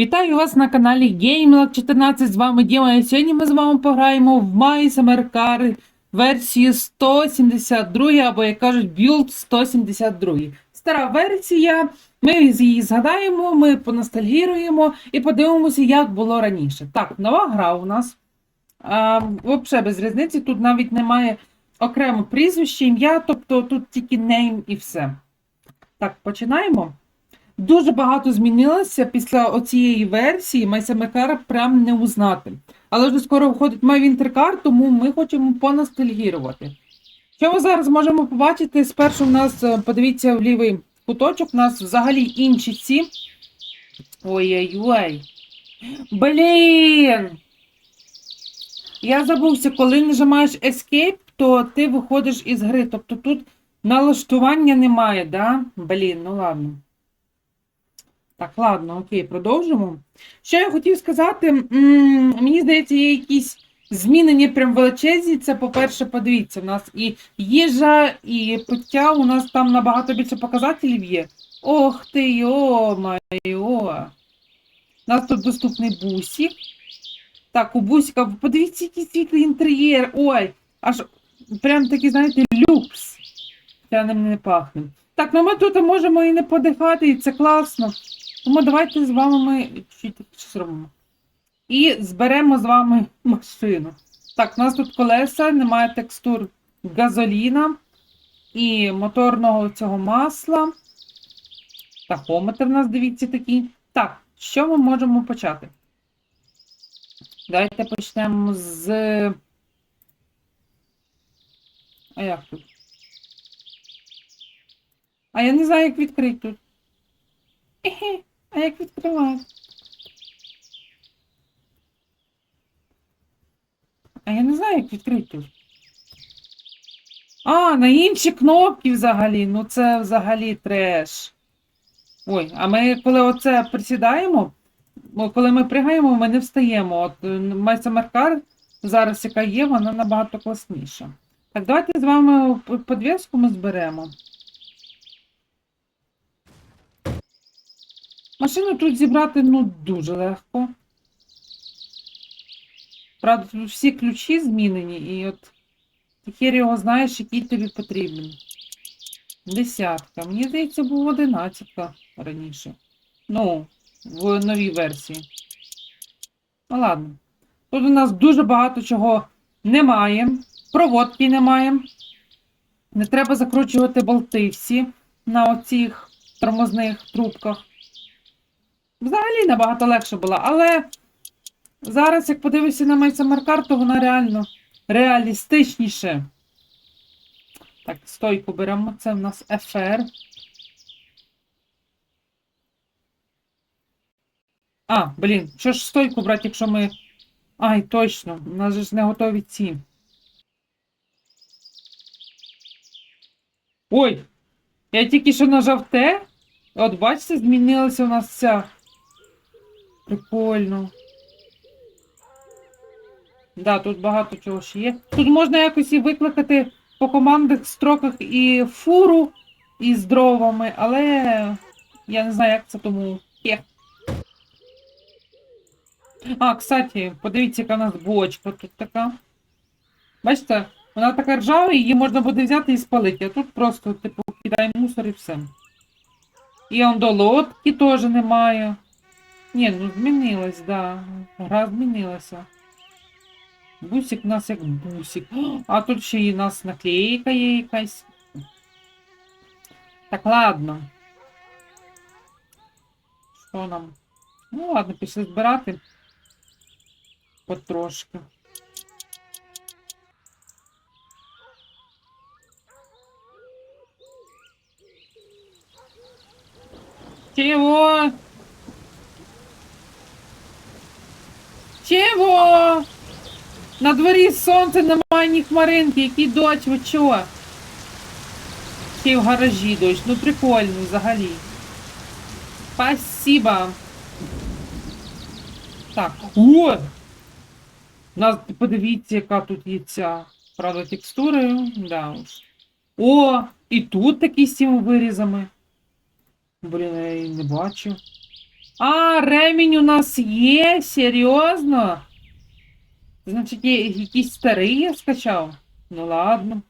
Вітаю вас на каналі GameLab 14. З вами Діма. І сьогодні ми з вами пограємо в My Car версії 172, або, як кажуть, Build 172. Стара версія. Ми її згадаємо, ми поностальгіруємо і подивимося, як було раніше. Так, нова гра у нас. А, Взагалі без різниці, тут навіть немає окремо прізвище, ім'я, тобто тут тільки name і все. Так, починаємо. Дуже багато змінилося після оцієї версії Майсамекара прям не узнати. Але вже скоро виходить MyWinterCar, тому ми хочемо поностальгірувати. Що ми зараз можемо побачити? Спершу в нас, е, подивіться в лівий куточок, у нас взагалі інші ці. Ой-ой-ой. Блін! Я забувся, коли нажимаєш Escape, то ти виходиш із гри. Тобто тут налаштування немає, да? Блін, ну ладно. Так, ладно, окей, продовжимо. Що я хотів сказати, м, мені здається, є якісь змінені прям величезні. Це, по-перше, подивіться, у нас і їжа, і пиття, у нас там набагато більше показателів є. Ох ти, йо-майо. У нас тут доступний бусик. Так, у бусика, подивіться, який світлий інтер'єр. Ой, аж прям такий, знаєте, люкс. Це ним не пахне. Так, ну ми тут можемо і не подихати, і це класно. Тому давайте з вами ми зробимо. І зберемо з вами машину. Так, у нас тут колеса, немає текстур газоліна і моторного цього масла. Тахометр у нас, дивіться, такий. Так, що ми можемо почати? Давайте почнемо з. А як тут? А я не знаю, як відкрити тут. А як відкривати? А я не знаю, як відкрити. А, на інші кнопки взагалі. Ну це взагалі треш. Ой, а ми коли оце присідаємо, коли ми пригаємо, ми не встаємо. От Майса Маркар зараз, яка є, вона набагато класніша. Так, давайте з вами п- подвіску ми зберемо. Машину тут зібрати ну дуже легко. Правда, тут всі ключі змінені, і от тихер його знаєш, який тобі потрібен. Десятка. Мені здається, був одинадцятка раніше. Ну, в новій версії. Ну ладно. Тут у нас дуже багато чого немає. Проводки немає. Не треба закручувати болти всі на оцих тормозних трубках. Взагалі набагато легше була, але зараз, як подивишся на Майсамаркар, то вона реально реалістичніше. Так, стойку беремо. Це в нас FR. А, блін, що ж стойку брати, якщо ми. Ай, точно, у нас же ж не готові ці. Ой! Я тільки що нажав Т. От бачите, змінилася у нас ця. Прикольно. Да, тут багато чого ще є. Тут можна якось і викликати по командних строках і фуру із дровами, але я не знаю, як це тому. Є. А, кстати, подивіться, яка у нас бочка тут така. Бачите, вона така ржава, її можна буде взяти і спалити. А тут просто, типу, кидаємо мусор і все. І он теж немає. Ні, ну змінилась, да. Гра змінилася. Бусик у нас як бусик. О, А тут ще і у нас наклейка є якась. Так, ладно. Що нам? Ну ладно, пішли збирати. Потрошки. Чего? Чего? На дворі сонце немає ні хмаринки, який дощ, ви чого? Ще й в гаражі дощ, ну прикольно взагалі. Спасибо. Так, о! Нас, подивіться, яка тут є ця, правда, текстурою, да уж. О, і тут такі з цими вирізами. Блін, я її не бачу. А, ремінь у нас є, серйозно? Значить, якийсь старий я скачав? Ну ладно.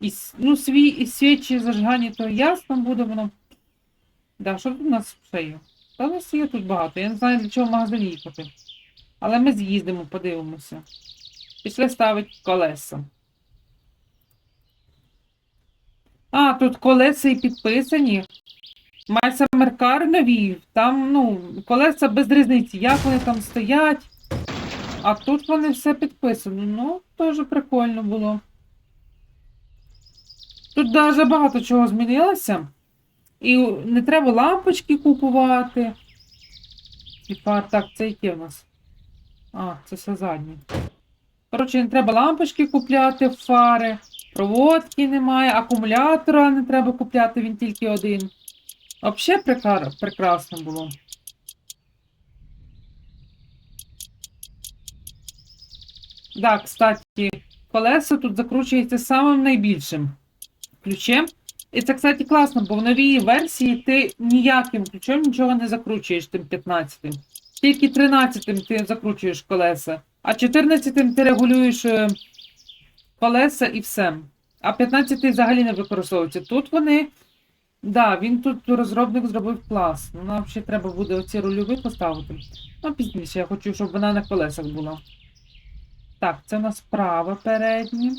І, ну, свій, і свічі зажгані, то ясно буде воно. Да, що тут у нас ще є? Та у нас є тут багато. Я не знаю, для чого в магазин їхати. Але ми з'їздимо, подивимося. Пішли ставити колеса. А, тут колеса і підписані. Мається меркар нові. Там, ну, колеса без різниці, як вони там стоять. А тут вони все підписано. Ну, теж прикольно було. Тут дуже багато чого змінилося. І не треба лампочки купувати. Типа, так, це яке в нас? А, це все заднє. Коротше, не треба лампочки купляти, фари, проводки немає, акумулятора не треба купляти, він тільки один. Взагалі прекар... прекрасно було. Да, кстати, колеса тут закручується самим найбільшим ключем. І це, кстати, класно, бо в новій версії ти ніяким ключом нічого не закручуєш тим 15-тим. Тільки 13-тим ти закручуєш колеса, а 14-тим ти регулюєш е, колеса і все. А 15-й взагалі не використовується. Тут вони. Да, він тут розробник зробив клас. Ну, нам ще треба буде оці рульові поставити. Ну, пізніше, я хочу, щоб вона на колесах була. Так, це у нас справа переднє.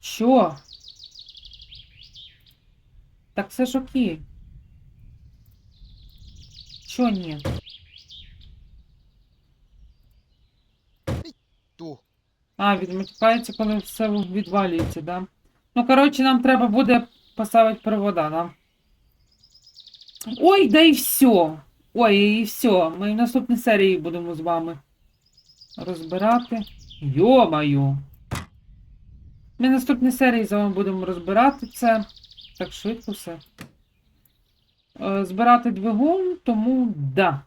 Що? Так все ж окей. Що ні? А, відмикається, коли все відвалюється, да? Ну, коротше, нам треба буде поставити провода, да? Ой, да і все. Ой, і все. Ми в наступній серії будемо з вами розбирати. Йо-маю. Ми в наступній серії з вами будемо розбирати це. Так швидко все. Е, Збирати двигун, тому да.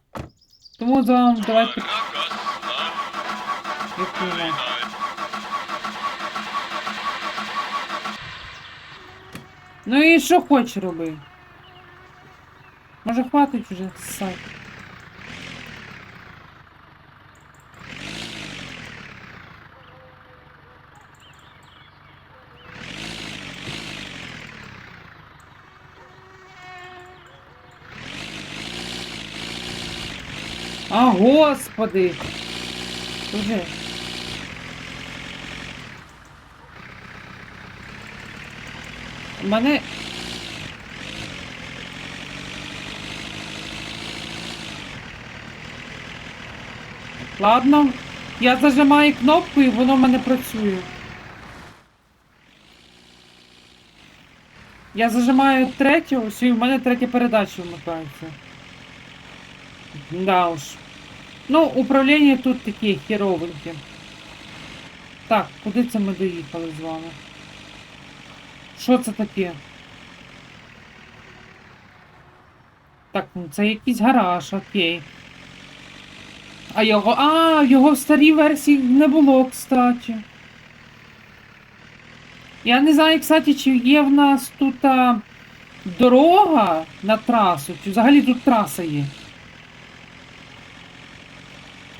Тому з вами давайте. Який Ну і що хочеш роби? Може хватить вже ссать. А, господи! Уже. Мене. Ладно. Я зажимаю кнопку і воно в мене працює. Я зажимаю третю, ось і в мене третя передача вмикається. Да уж. Ну, управління тут таке херовеньке. Так, куди це ми доїхали з вами? Що це таке? Так, ну це якийсь гараж, окей. А його. А, його в старій версії не було, кстати. Я не знаю, кстати, чи є в нас тут а, дорога на трасу, чи взагалі тут траса є.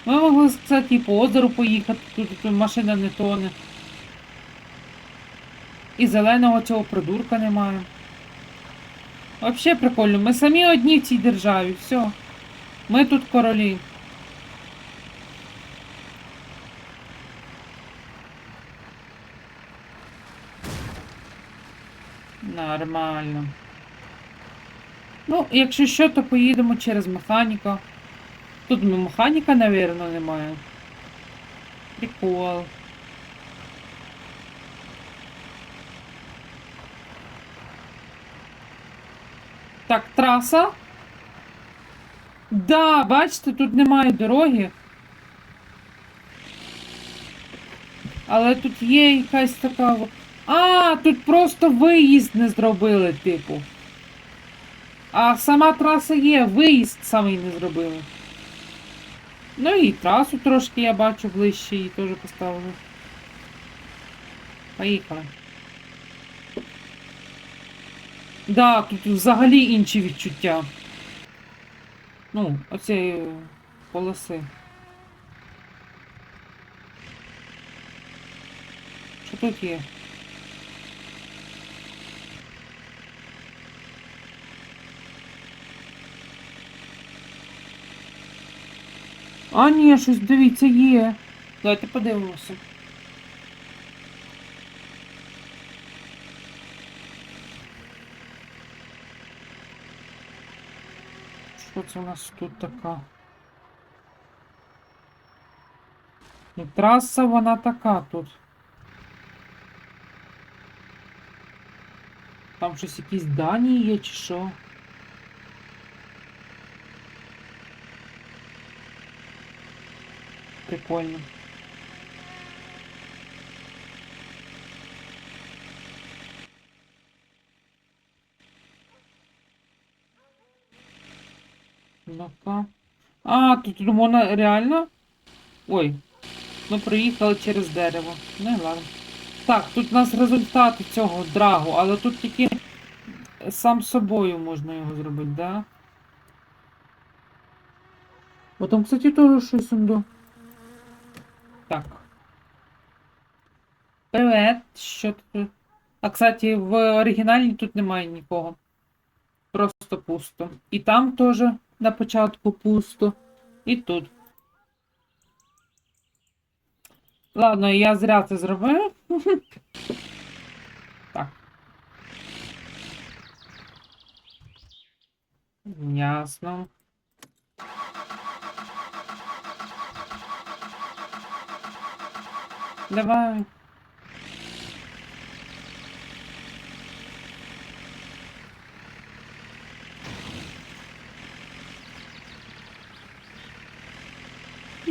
Ми могли, кстати, по озеру поїхати, тут, тут машина не тоне. І зеленого цього придурка немає. Вообще прикольно. Ми самі одні в цій державі. Все. Ми тут королі. Нормально. Ну, якщо що, то поїдемо через механіка. Тут механіка, навірно, немає. Прикол. Так, траса. Да, бачите, тут немає дороги. Але тут є якась така. А, тут просто виїзд не зробили, типу. А сама траса є, виїзд самий не зробили. Ну і трасу трошки я бачу ближче її теж поставили. Поїхали. Да, тут взагалі інші відчуття. Ну, оцієї полоси. Що тут є? А, ні, щось дивіться, є. Давайте подивимося. це у нас тут така? Ну, траса вона така тут. Там щось якісь дані є чи що? Прикольно. Ну-ка. А, тут можна реально? Ой. Ми проїхали через дерево. Ну і ладно. Так, тут у нас результати цього драгу, але тут тільки сам собою можна його зробити, да? О, там, кстати, теж щось ундо. Так. Привет, що тут? А, кстати, в оригіналі тут немає нікого. Просто пусто. І там теж на початку пусто. І тут. Ладно, я зря це зробив. Так. Ясно. Давай.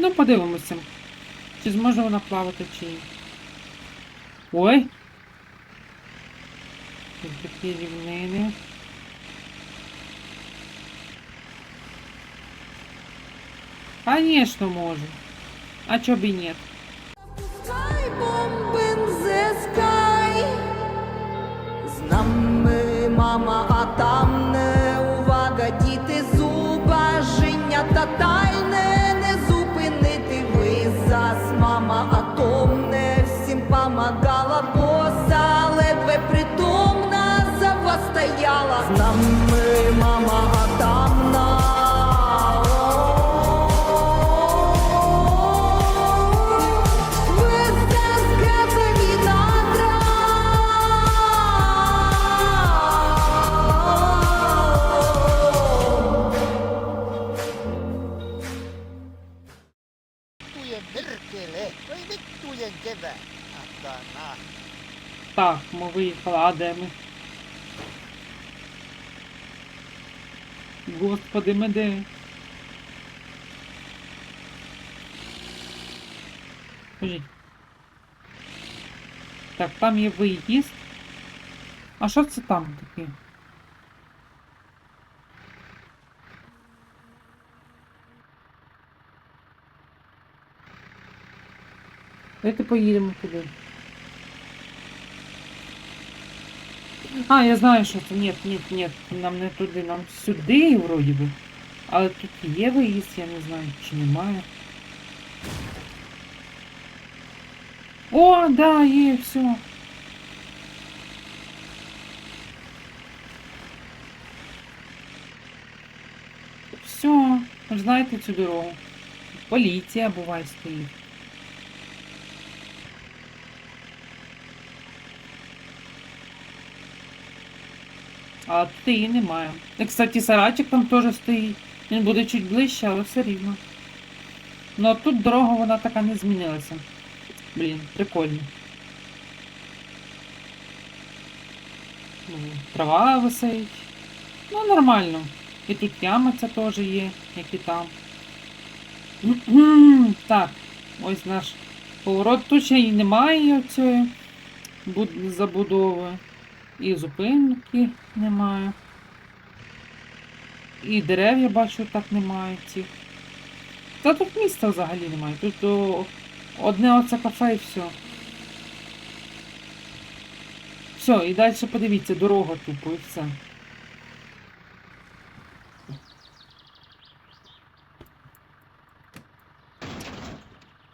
Ну, подивимося. Чи зможе вона плавати, чи ні. Ой. Тут такі рівнини. Конечно, може. А чо б і ні? Sky bomb in the sky З нами мама, а там не увага, діти зубажіння тотальне Так, ми виїхали, а де ми? Господи, ми де? Скажіть. Так, там є виїзд. А що це там таке? Давайте поїдемо туди. А, я знаю, що це. Нет, нет, нет. Нам не туди, нам сюди, вроді би. Але тут є виїзд, я не знаю, чи немає. О, да, є, все. Все, знаєте цю дорогу. Поліція буває стоїть. А тут її немає. І, кстати, сарайчик там теж стоїть. Він буде чуть ближче, але все рівно. Ну а тут дорога вона така не змінилася. Блін, прикольно. Трава висить. Ну, нормально. І тут яма ця теж є, як і там. Так, ось наш поворот. Тут ще й немає цієї забудови. І зупинки немає. І дерев я бачу так немає цих. Та тут міста взагалі немає. Тут одне оце кафе і все. все, і далі подивіться, дорога тупо, і все.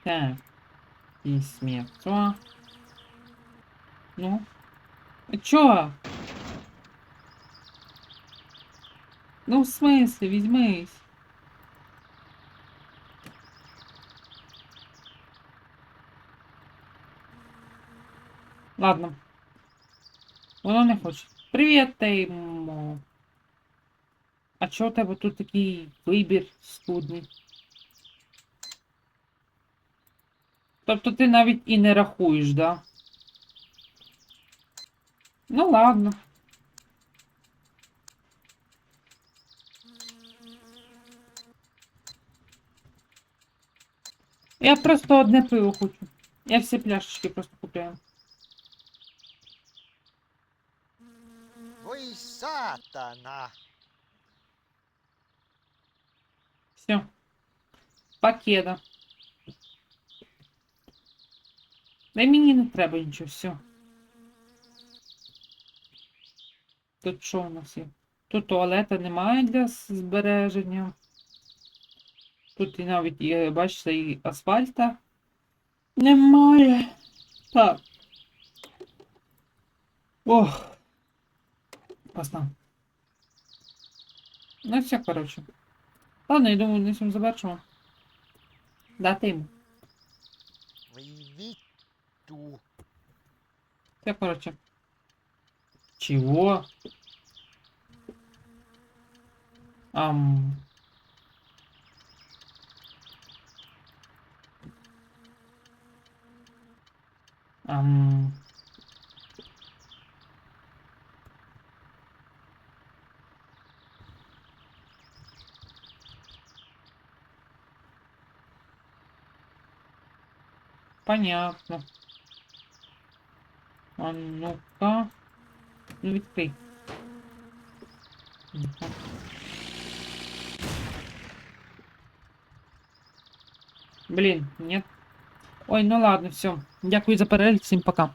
Так. Письмецо. Ну. А чё? Ну, в смысле, візьмись. Ладно. Воно не хоче. Привіт, Теймо. А чого у тебе тут такий вибір скудний? Тобто ти навіть і не рахуєш, да? Ну ладно. Я просто одне пиво хочу. Я всі пляшечки просто купляю. Ой, сатана. Все. Пакета. Да й мені не треба нічого, все. Тут що у нас є? Тут туалета немає для збереження. Тут і навіть є, бачите, і асфальта немає. Так. Ох. Класно. Ну все, коротше. Ладно, я думаю, на цьому завершимо. Дати йому. Все, короче. Чего? Ам. Ам. Понятно. А ну-ка. Ну, відкрий. Блін, нет. Ой, ну ладно, все. Дякую за перегляд, всім пока.